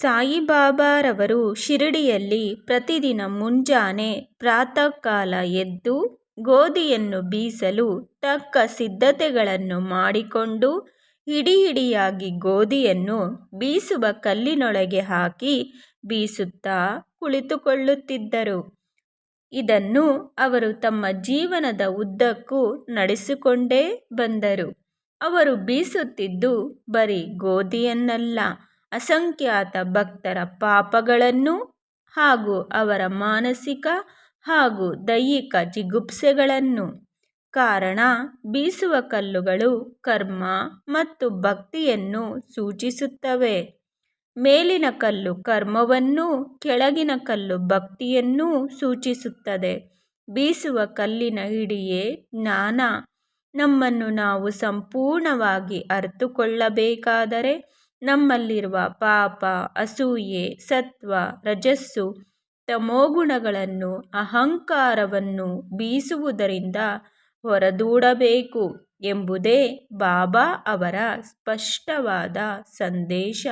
ಸಾಯಿಬಾಬಾರವರು ಶಿರಡಿಯಲ್ಲಿ ಪ್ರತಿದಿನ ಮುಂಜಾನೆ ಪ್ರಾತಃಕಾಲ ಎದ್ದು ಗೋಧಿಯನ್ನು ಬೀಸಲು ತಕ್ಕ ಸಿದ್ಧತೆಗಳನ್ನು ಮಾಡಿಕೊಂಡು ಹಿಡಿ ಹಿಡಿಯಾಗಿ ಗೋಧಿಯನ್ನು ಬೀಸುವ ಕಲ್ಲಿನೊಳಗೆ ಹಾಕಿ ಬೀಸುತ್ತಾ ಕುಳಿತುಕೊಳ್ಳುತ್ತಿದ್ದರು. ಇದನ್ನು ಅವರು ತಮ್ಮ ಜೀವನದ ಉದ್ದಕ್ಕೂ ನಡೆಸಿಕೊಂಡೇ ಬಂದರು. ಅವರು ಬೀಸುತ್ತಿದ್ದು ಬರೀ ಗೋಧಿಯನ್ನಲ್ಲ ಅಸಂಖ್ಯಾತ ಭಕ್ತರ ಪಾಪಗಳನ್ನು ಹಾಗೂ ಅವರ ಮಾನಸಿಕ ಹಾಗೂ ದೈಹಿಕ ಜಿಗುಪ್ಸೆಗಳನ್ನು. ಕಾರಣ, ಬೀಸುವ ಕಲ್ಲುಗಳು ಕರ್ಮ ಮತ್ತು ಭಕ್ತಿಯನ್ನು ಸೂಚಿಸುತ್ತವೆ. ಮೇಲಿನ ಕಲ್ಲು ಕರ್ಮವನ್ನು ಕೆಳಗಿನ ಕಲ್ಲು ಭಕ್ತಿಯನ್ನೂ ಸೂಚಿಸುತ್ತದೆ. ಬೀಸುವ ಕಲ್ಲಿನ ಹಿಡಿಯೇ ಜ್ಞಾನ. ನಮ್ಮನ್ನು ನಾವು ಸಂಪೂರ್ಣವಾಗಿ ಅರಿತುಕೊಳ್ಳಬೇಕಾದರೆ ನಮ್ಮಲ್ಲಿರುವ ಪಾಪ ಅಸೂಯೆ ಸತ್ವ ರಜಸ್ಸು ತಮೋಗುಣಗಳನ್ನು ಅಹಂಕಾರವನ್ನು ಬೀಸುವುದರಿಂದ ಹೊರದೂಡಬೇಕು ಎಂಬುದೇ ಬಾಬಾ ಅವರ ಸ್ಪಷ್ಟವಾದ ಸಂದೇಶ.